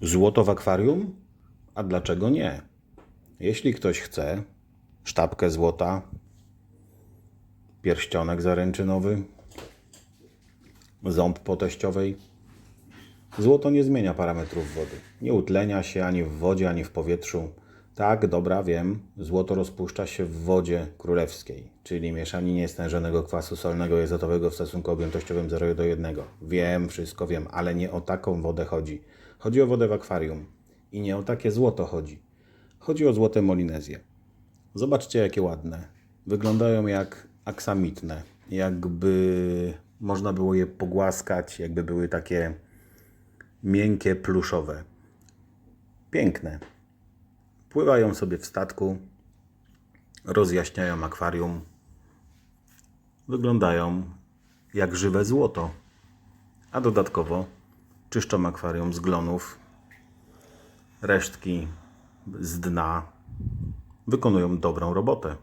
Złoto w akwarium? A dlaczego nie? Jeśli ktoś chce sztabkę złota, pierścionek zaręczynowy, ząb po teściowej, złoto nie zmienia parametrów wody. Nie utlenia się ani w wodzie, ani w powietrzu. Tak, dobra, wiem, złoto rozpuszcza się w wodzie królewskiej, czyli mieszaninie stężonego kwasu solnego i azotowego w stosunku objętościowym 0 do 1. Wiem, wszystko wiem, ale nie o taką wodę chodzi. Chodzi o wodę w akwarium. I nie o takie złoto chodzi. Chodzi o złote molinezje. Zobaczcie, jakie ładne. Wyglądają jak aksamitne. Jakby można było je pogłaskać, jakby były takie miękkie, pluszowe. Piękne. Pływają sobie w statku, rozjaśniają akwarium. Wyglądają jak żywe złoto. A dodatkowo czyszczą akwarium z glonów, resztki z dna. Wykonują dobrą robotę.